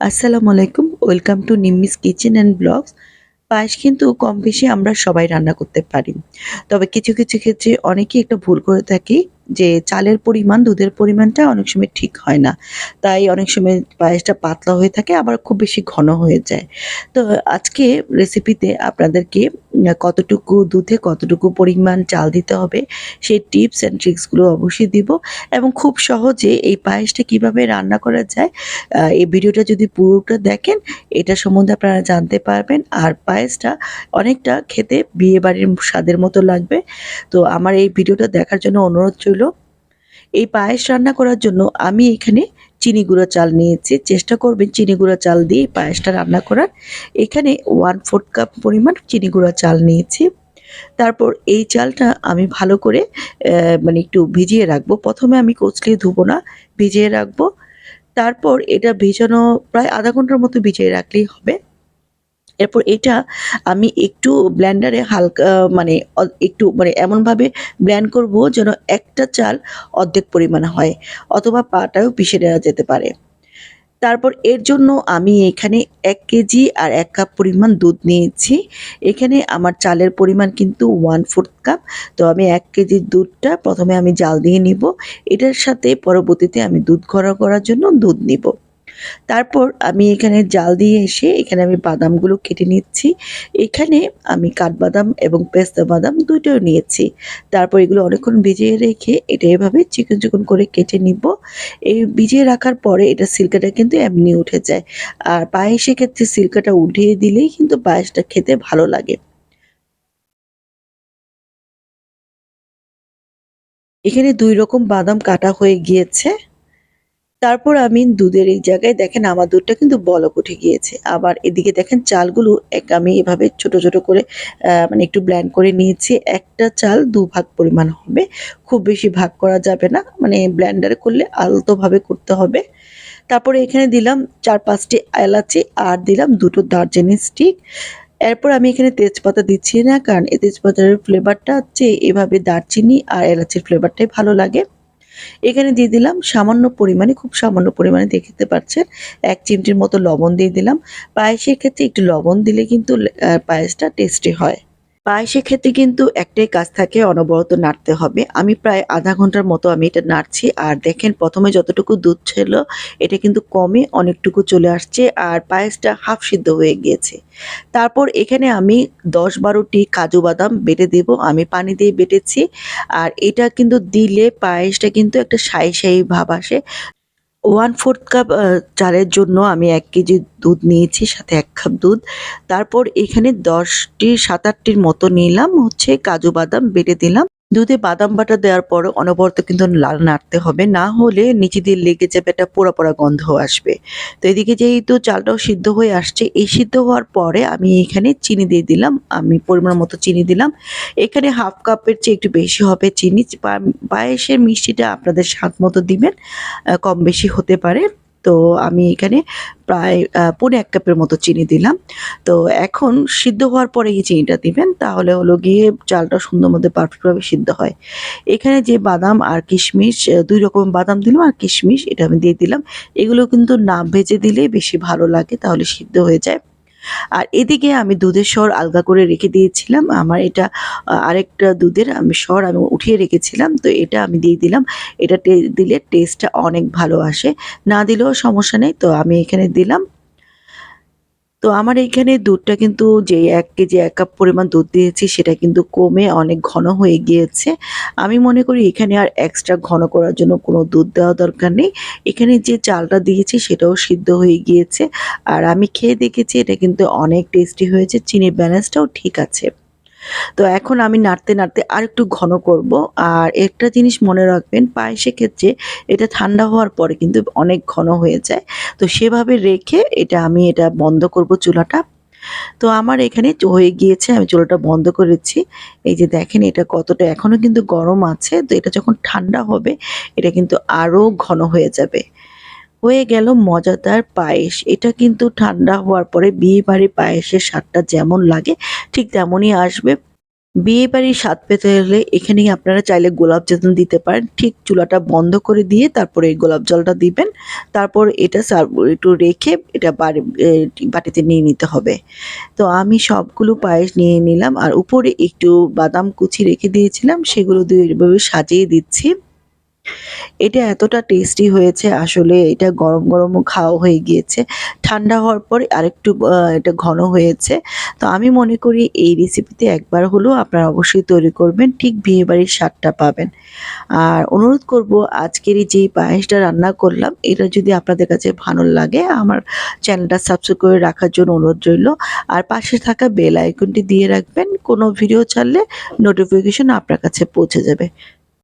আসসালামু আলাইকুম, welcome to Nimmi's Kitchen and Blogs. পায়েস কিন্তু কম বেশি আমরা সবাই রান্না করতে পারি। তবে কিছু কিছু ক্ষেত্রে অনেকেই একটা ভুল করে থাকি। যে চালের পরিমাণ, দুধের পরিমাণটা অনেক সময় ঠিক হয় না। তাই অনেক সময় পায়েসটা পাতলা হয়ে থাকে, আবার খুব বেশি ঘন হয়ে যায়। তো আজকে রেসিপিতে আপনাদেরকে কতটুকু দুধে কতটুকু পরিমাণ চাল দিতে হবে, সেই টিপস অ্যান্ড ট্রিক্সগুলো অবশ্যই দিব এবং খুব সহজে এই পায়েসটা কীভাবে রান্না করা যায় এই ভিডিওটা যদি পুরোটা দেখেন, এটা সম্বন্ধে আপনারা জানতে পারবেন। আর পায়েসটা অনেকটা খেতে বিয়ে বাড়ির স্বাদের মতো লাগবে। তো আমার এই ভিডিওটা দেখার জন্য অনুরোধ রইল। এই পায়েস রান্না করার জন্য আমি এখানে চিনি গুঁড়া চাল নিয়েছি। চেষ্টা করবেন চিনি গুঁড়া চাল দিয়ে পায়েসটা রান্না করার। এখানে ওয়ান ফোর্থ কাপ পরিমাণ চিনি গুঁড়া চাল নিয়েছি। তারপর এই চালটা আমি ভালো করে মানে একটু ভিজিয়ে রাখব। প্রথমে আমি কচলিয়ে ধুবো না, ভিজিয়ে রাখব। তারপর এটা ভেজানো প্রায় আধা ঘণ্টার মতো ভিজিয়ে রাখলেই হবে। এরপর এটা আমি একটু ব্ল্যান্ডারে হালকা মানে একটু মানে এমনভাবে ব্ল্যান্ড করব যেন একটা চাল অর্ধেক পরিমাণ হয় অথবা পাটাও পিষে নেওয়া যেতে পারে। তারপর এর জন্য আমি এখানে এক কেজি আর এক কাপ পরিমাণ দুধ নিয়েছি। এখানে আমার চালের পরিমাণ কিন্তু ওয়ান ফোর্থ কাপ তো আমি এক কেজি দুধটা প্রথমে আমি জাল দিয়ে নিব। এটার সাথে পরবর্তীতে আমি দুধ ঘরা করার জন্য দুধ নিব। তারপর আমি এখানে জাল দিয়ে এসে এখানে আমি বাদামগুলো কেটে নিচ্ছি। এখানে আমি কাঠবাদাম এবং পেস্তা বাদাম দুটোও নিয়েছি। তারপর এগুলো অনেকক্ষণ ভিজিয়ে রেখে এটা এভাবে চিকন চিকন করে কেটে নিব। এই ভিজিয়ে রাখার পরে এটা সিল্কাটা কিন্তু এমনি উঠে যায়। আর পায়েসের ক্ষেত্রে সিল্কাটা উঠিয়ে দিলেই কিন্তু পায়েসটা খেতে ভালো লাগে। এখানে দুই রকম বাদাম কাটা হয়ে গিয়েছে। তারপর আমি দুধের এই জায়গায় দেখেন আমার দুধটা কিন্তু বলক উঠে গিয়েছে। আবার এদিকে দেখেন চালগুলো এক আমি এভাবে ছোট ছোট করে মানে একটু ব্ল্যান্ড করে নিয়েছি। একটা চাল দু ভাগ পরিমাণ হবে। খুব বেশি ভাগ করা যাবে না। মানে ব্ল্যান্ডারে করলে আলতোভাবে করতে হবে। তারপরে এখানে দিলাম চার, পাঁচটি এলাচি আর দিলাম দুটো দারচিনি স্টিক এরপর আমি এখানে তেজপাতা দিচ্ছি না, কারণ এই তেজপাতার ফ্লেভারটা হচ্ছে এভাবে দারচিনি আর এলাচির ফ্লেভারটাই ভালো লাগে। এখানে দিয়ে দিলাম সামান্য পরিমাণে, খুব সামান্য পরিমাণে দেখতে পাচ্ছেন, এক চিমটির মতো লবণ দিয়ে দিলাম। পায়েসের ক্ষেত্রে একটু লবণ দিলে কিন্তু পায়েসটা টেস্টি হয়। পায়েসের ক্ষেত্রে কিন্তু একটাই কাজ থাকে, অনবরত নাড়তে হবে। আমি প্রায় আধা ঘণ্টার মতো আমি এটা নাড়ছি। আর দেখেন, প্রথমে যতটুকু দুধ ছিল, এটা কিন্তু কমে অনেকটুকু চলে আসছে আর পায়েসটা হাফ সিদ্ধ হয়ে গিয়েছে। তারপর এখানে আমি দশ বারোটি কাজু বাদাম বেটে দেব। আমি পানি দিয়ে বেটেছি। আর এটা কিন্তু দিলে পায়েসটা কিন্তু একটা সাই সাই ভাব আসে। ওয়ান ফোর্থ কাপ চালের জন্য আমি এক কেজি দুধ নিয়েছি, সাথে এক কাপ দুধ। তারপর এখানে দশটি, সাত আটটির মতো নিলাম, হচ্ছে কাজু বাদাম বেটে দিলাম। দুধে বাদাম বাটা দেওয়ার পর অনবরত কিন্তু লাল নাড়তে হবে। না হলে নিচে দিয়ে লেগে যাবে একটা পোড়া পোড়া গন্ধ আসবে। তো এদিকে যেহেতু চালটাও সিদ্ধ হয়ে আসছে, এই সিদ্ধ হওয়ার পরে আমি এখানে চিনি দিয়ে দিলাম। আমি পরিমাণ মতো চিনি দিলাম। এখানে হাফ কাপের চেয়ে একটু বেশি হবে চিনি। পায়েসের মিষ্টিটা আপনাদের স্বাদ মতো দিবেন কম বেশি হতে পারে। তো আমি এখানে প্রায় পুনে এক কাপের মতো চিনি দিলাম। তো এখন সিদ্ধ হওয়ার পরে এই চিনিটা দিবেন, তাহলে হলো গিয়ে চালটা সুন্দর মধ্যে পারফেক্টভাবে সিদ্ধ হয়। এখানে যে বাদাম আর কিশমিশ দুই রকম বাদাম দিলাম আর কিশমিশ, এটা আমি দিয়ে দিলাম। এগুলো কিন্তু না ভেজে দিলে বেশি ভালো লাগে, তাহলে সিদ্ধ হয়ে যায়। আর এদিকে আমি দুধের স্বর আলগা করে রেখে দিয়েছিলাম। আমার এটা আরেকটা দুধের আমি স্বর আমি উঠিয়ে রেখেছিলাম। তো এটা আমি দিয়ে দিলাম। এটা দিলে টেস্টটা অনেক ভালো আসে। না দিলেও সমস্যা নেই। তো আমি এখানে দিলাম। তো আমার এইখানে দুধটা কিন্তু যে এক কেজি এক কাপ পরিমাণ দুধ দিয়েছি, সেটা কিন্তু কমে অনেক ঘন হয়ে গিয়েছে। আমি মনে করি এখানে আর এক্সট্রা ঘন করার জন্য কোনো দুধ দেওয়া দরকার নেই। এখানে যে চালটা দিয়েছি, সেটাও সিদ্ধ হয়ে গিয়েছে। আর আমি খেয়ে দেখেছি, এটা কিন্তু অনেক টেস্টি হয়েছে। চিনির ব্যালেন্সটাও ঠিক আছে। তো এখন আমি নাড়তে নাড়তে আর একটু ঘন করব। আর একটা জিনিস মনে রাখবেন, পায়েসের ক্ষেত্রে এটা ঠান্ডা হওয়ার পরে কিন্তু অনেক ঘন হয়ে যায়। তো সেভাবে রেখে এটা আমি এটা বন্ধ করব চুলাটা। তো আমার এখানে হয়ে গিয়েছে, আমি চুলাটা বন্ধ করেছি এই যে দেখেন এটা কতটা, এখনও কিন্তু গরম আছে। তো এটা যখন ঠান্ডা হবে, এটা কিন্তু আরও ঘন হয়ে যাবে। হয়ে গেল মজাদার পায়েস। এটা কিন্তু ঠান্ডা হওয়ার পরে বিয়ে বাড়ির পায়েসের স্বাদটা যেমন লাগে, ঠিক তেমনই আসবে। বিয়ে বাড়ির স্বাদ পেতে হলে এখানেই আপনারা চাইলে গোলাপ জামুন দিতে পারেন। ঠিক চুলাটা বন্ধ করে দিয়ে তারপরে এই গোলাপ জলটা দিবেন। তারপর এটা সার্ভ, একটু রেখে এটা বাড়ি বাটিতে নিয়ে নিতে হবে। তো আমি সবগুলো পায়েস নিয়ে নিলাম আর উপরে একটু বাদাম কুচি রেখে দিয়েছিলাম। সেগুলো দিয়ে এভাবে সাজিয়ে দিচ্ছি। এটা এতটা টেস্টি হয়েছে আসলে, এটা গরম গরম খাওয়া হয়ে গিয়েছে। ঠান্ডা হওয়ার পরে আরেকটু এটা ঘন হয়েছে। তো আমি মনে করি এই রেসিপিতে একবার হলেও আপনারা অবশ্যই তৈরি করবেন, ঠিক বিয়েবাড়ির স্বাদটা পাবেন। আর অনুরোধ করব, আজকের এই যে পায়েসটা রান্না করলাম, এটা যদি আপনাদের কাছে ভালো লাগে, আমার চ্যানেলটা সাবস্ক্রাইব করে রাখার জন্য অনুরোধ রইল। আর পাশে থাকা বেল আইকনটি দিয়ে রাখবেন, কোনো ভিডিও ছাড়লে নোটিফিকেশন আপনার কাছে পৌঁছে যাবে।